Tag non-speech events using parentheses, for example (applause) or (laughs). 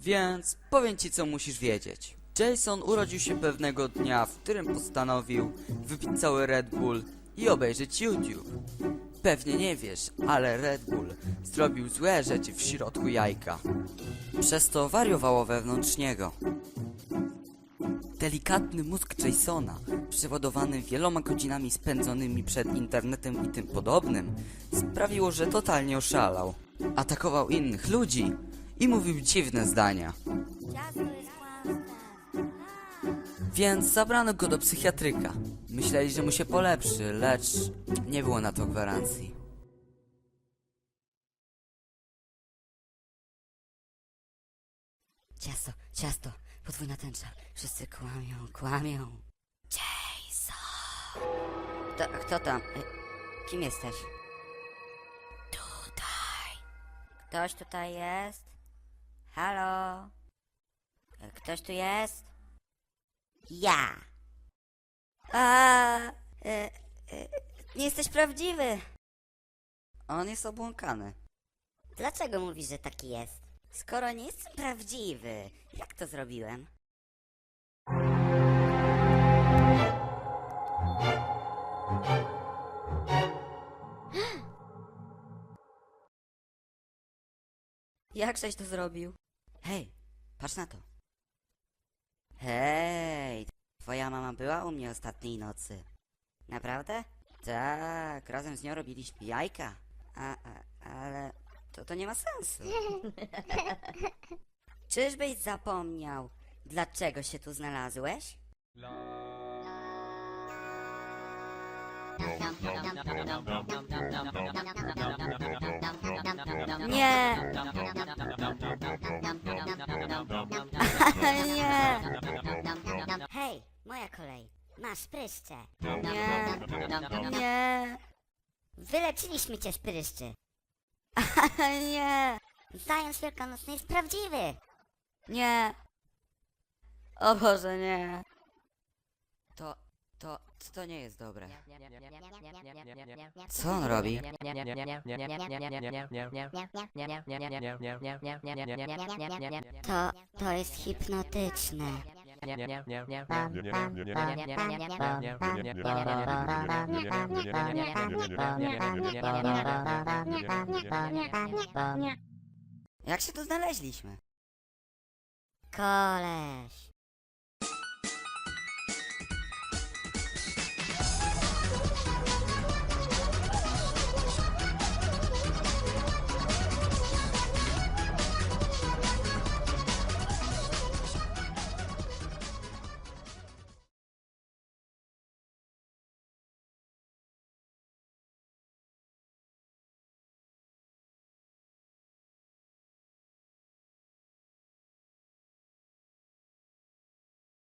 Więc powiem ci, co musisz wiedzieć. Jason urodził się pewnego dnia, w którym postanowił wypić cały Red Bull i obejrzeć YouTube. Pewnie nie wiesz, ale Red Bull zrobił złe rzeczy w środku jajka. Przez to wariowało wewnątrz niego. Delikatny mózg Jasona, przewodowany wieloma godzinami spędzonymi przed internetem i tym podobnym, sprawiło, że totalnie oszalał. Atakował innych ludzi i mówił dziwne zdania. Ciasto jest kłamstwem. Więc zabrano go do psychiatryka. Myśleli, że mu się polepszy, lecz nie było na to gwarancji. Ciasto, ciasto, podwójna tęcza. Wszyscy kłamią, kłamią. Jason! Kto, kto tam? Y, Kim jesteś? Tutaj. Ktoś tutaj jest? Halo? Ktoś tu jest? Ja. A, y, y, nie jesteś prawdziwy. On jest obłąkany. Dlaczego mówisz, że taki jest? Skoro nie jestem prawdziwy, jak to zrobiłem? Jak żeś to zrobił? Hej, patrz na to. Hej, twoja mama była u mnie ostatniej nocy. Naprawdę? Tak, razem z nią robiliśmy jajka. A, a, ale to, to nie ma sensu. Czyżbyś zapomniał, dlaczego się tu znalazłeś? Nie! (laughs) Nie! Hej, moja kolej. Masz pryszcze. Nie. Nie. Wyleczyliśmy cię z pryszczy. (laughs) Nie. Zając wielkanocny jest prawdziwy. Nie. O Boże, nie. To, to, to nie jest dobre. Co on robi? To, to jest hipnotyczne. Jak się tu znaleźliśmy? Koleś.